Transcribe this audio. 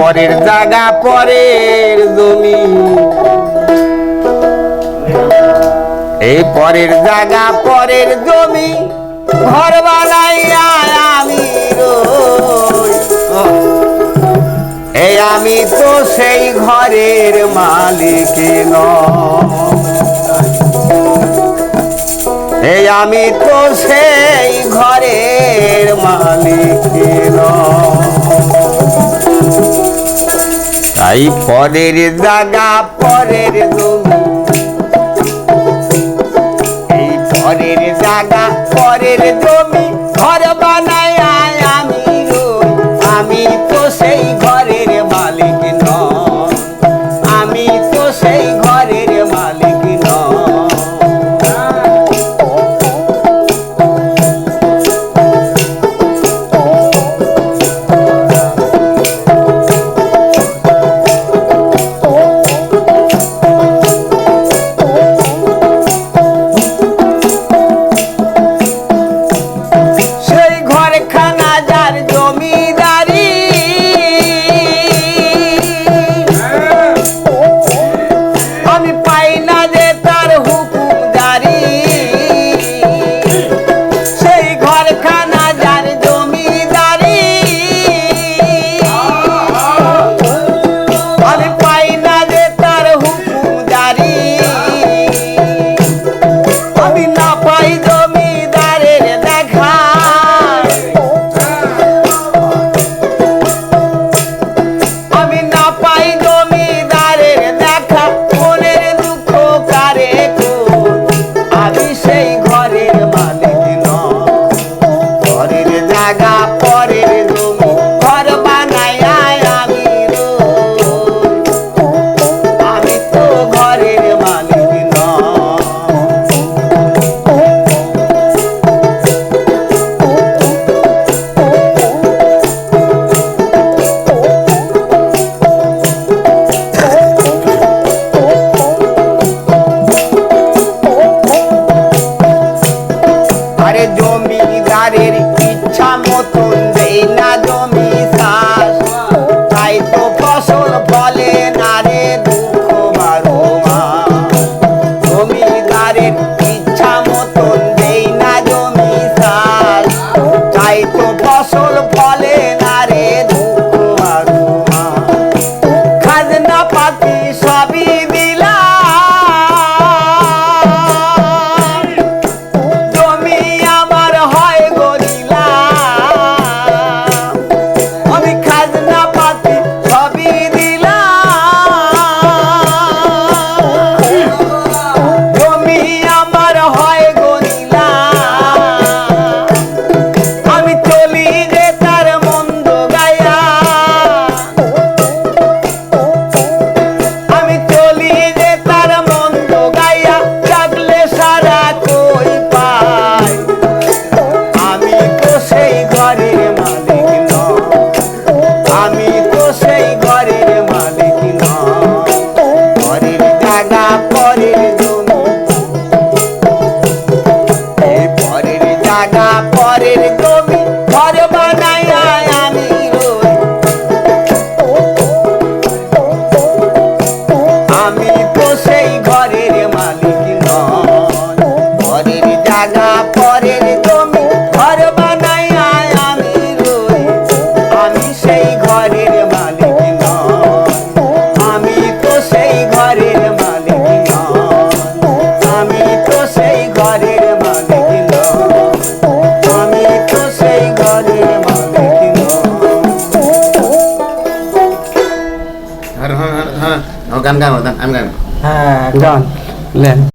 পরের জায়গা, পরের জমি। এই পরের জায়গা, পরের জমি, ঘর বানাইয়া আমি এই আমি তো সেই ঘরের মালিক এই আমি তো সেই ঘরের মালিক নয় তাই পরের জাগা পরের জমি। এই পরের জাগা পরের মতন যেই না জমে as পরের জমি ঘর গান গাবো আমি গান। হ্যাঁ গান। লেন।